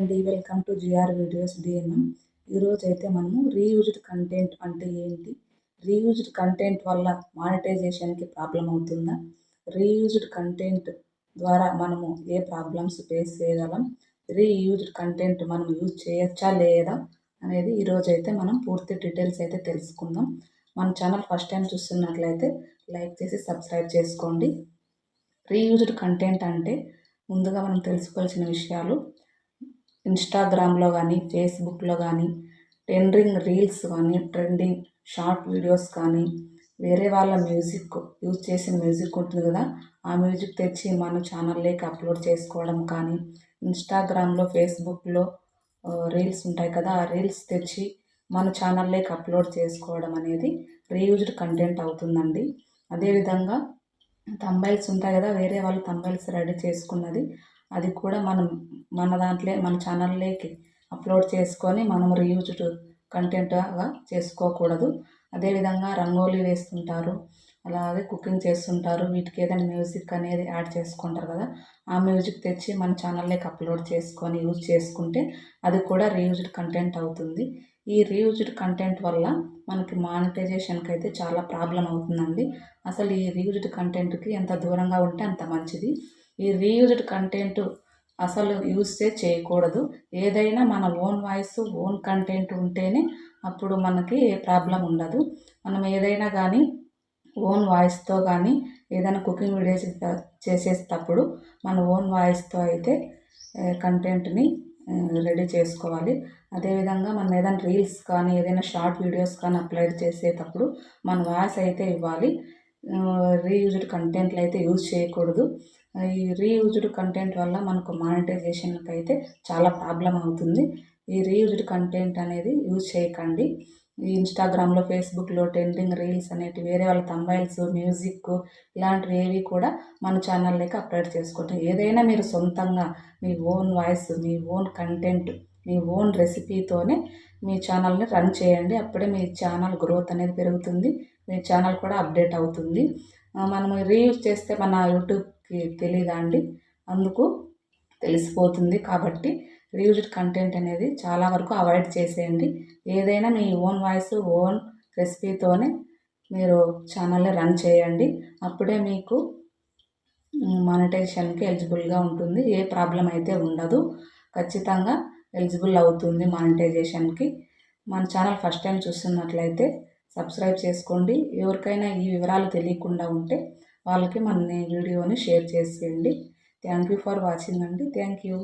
అండి. Welcome to GR videos DNM. ఈరోజు అయితే మనము రీయూజ్డ్ కంటెంట్ అంటే ఏంటి? రీయూజ్డ్ కంటెంట్ వల్ల మానిటైజేషన్కి ప్రాబ్లం అవుతుందా? రీయూజ్డ్ కంటెంట్ ద్వారా మనము ఏ ప్రాబ్లమ్స్ ఫేస్ చేయగలం? రీయూజ్డ్ కంటెంట్ మనం యూజ్ చేయొచ్చా లేదా? అనేది ఈరోజు అయితే మనం పూర్తి డీటెయిల్స్ అయితే తెలుసుకుందాం. మన ఛానల్ ఫస్ట్ టైం చూస్తున్నట్లయితే లైక్ చేసి సబ్స్క్రైబ్ చేసుకోండి. రీయూజ్డ్ కంటెంట్ అంటే ముందుగా మనం తెలుసుకోవాల్సిన విషయాలు ఇన్స్టాగ్రామ్లో కానీ ఫేస్బుక్లో కానీ ట్రెండింగ్ రీల్స్ కానీ ట్రెండింగ్ షార్ట్ వీడియోస్ కానీ వేరే వాళ్ళ మ్యూజిక్ యూజ్ చేసిన మ్యూజిక్ ఉంటుంది కదా ఆ మ్యూజిక్ తెచ్చి మన ఛానల్లోకి అప్లోడ్ చేసుకోవడం కానీ ఇన్స్టాగ్రామ్లో ఫేస్బుక్లో రీల్స్ ఉంటాయి కదా ఆ రీల్స్ తెచ్చి మన ఛానల్లోకి అప్లోడ్ చేసుకోవడం అనేది రీయూజ్డ్ కంటెంట్ అవుతుందండి. అదేవిధంగా తంబైల్స్ ఉంటాయి కదా వేరే వాళ్ళు తంబైల్స్ రెడీ చేసుకున్నది అది కూడా మనం మన దాంట్లో మన ఛానల్లోకి అప్లోడ్ చేసుకొని మనం రీయూజ్డ్ కంటెంట్గా చేసుకోకూడదు. అదేవిధంగా రంగోలీ వేస్తుంటారు అలాగే కుకింగ్ చేస్తుంటారు వీటికి ఏదైనా మ్యూజిక్ అనేది యాడ్ చేసుకుంటారు కదా ఆ మ్యూజిక్ తెచ్చి మన ఛానల్లోకి అప్లోడ్ చేసుకొని యూజ్ చేసుకుంటే అది కూడా రీయూజ్డ్ కంటెంట్ అవుతుంది. ఈ రీయూజ్డ్ కంటెంట్ వల్ల మనకి మానిటైజేషన్కి అయితే చాలా ప్రాబ్లం అవుతుందండి. అసలు ఈ రీయూజ్డ్ కంటెంట్కి ఎంత దూరంగా ఉంటే అంత మంచిది. ఈ రీయూజ్డ్ కంటెంట్ అసలు యూజ్ చేయకూడదు. ఏదైనా మన ఓన్ వాయిస్ ఓన్ కంటెంట్ ఉంటేనే అప్పుడు మనకి ఏ ప్రాబ్లం ఉండదు. మనం ఏదైనా కానీ ఓన్ వాయిస్తో కానీ ఏదైనా కుకింగ్ వీడియోస్ చేసేటప్పుడు మన ఓన్ వాయిస్తో అయితే eh, కంటెంట్ని రెడీ eh, చేసుకోవాలి. అదేవిధంగా మనం ఏదైనా రీల్స్ కానీ ఏదైనా షార్ట్ వీడియోస్ కానీ అప్లోడ్ చేసేటప్పుడు మన వాయిస్ అయితే ఇవ్వాలి. రీయూజ్డ్ కంటెంట్లు అయితే యూజ్ చేయకూడదు. ఈ రీయూజ్డ్ కంటెంట్ వల్ల మనకు మానిటైజేషన్కి అయితే చాలా ప్రాబ్లం అవుతుంది. ఈ రీయూజ్డ్ కంటెంట్ అనేది యూజ్ చేయకండి. ఈ ఇన్స్టాగ్రామ్లో ఫేస్బుక్లో ట్రెండింగ్ రీల్స్ అనేటివి వేరే వాళ్ళ తంబైల్స్ మ్యూజిక్ ఇలాంటివి ఏవి కూడా మన ఛానల్లోకి అప్లోడ్ చేసుకుంటాం ఏదైనా మీరు సొంతంగా మీ ఓన్ వాయిస్ మీ ఓన్ కంటెంట్ మీ ఓన్ రెసిపీతోనే మీ ఛానల్ని రన్ చేయండి. అప్పుడే మీ ఛానల్ గ్రోత్ అనేది పెరుగుతుంది. మీ ఛానల్ కూడా అప్డేట్ అవుతుంది. మనం రీయూజ్ చేస్తే మన యూట్యూబ్కి తెలియదా అండి? అందుకు తెలిసిపోతుంది కాబట్టి రీయూజ్డ్ కంటెంట్ అనేది చాలా వరకు అవాయిడ్ చేసేయండి. ఏదైనా మీ ఓన్ వాయిస్ ఓన్ రెసిపీతోనే మీరు ఛానల్ని రన్ చేయండి. అప్పుడే మీకు మానిటైజేషన్కి ఎలిజిబుల్గా ఉంటుంది. ఏ ప్రాబ్లం అయితే ఉండదు. ఖచ్చితంగా ఎలిజిబుల్ అవుతుంది మానిటైజేషన్కి మన ఛానల్ ఫస్ట్ టైం చూస్తున్నట్లయితే సబ్స్క్రైబ్ చేసుకోండి. ఎవరికైనా ఈ వివరాలు తెలియకుండా ఉంటే వాళ్ళకి మన వీడియోని షేర్ చేసేయండి. థ్యాంక్ యూ ఫర్ వాచింగ్ అండి. Thank you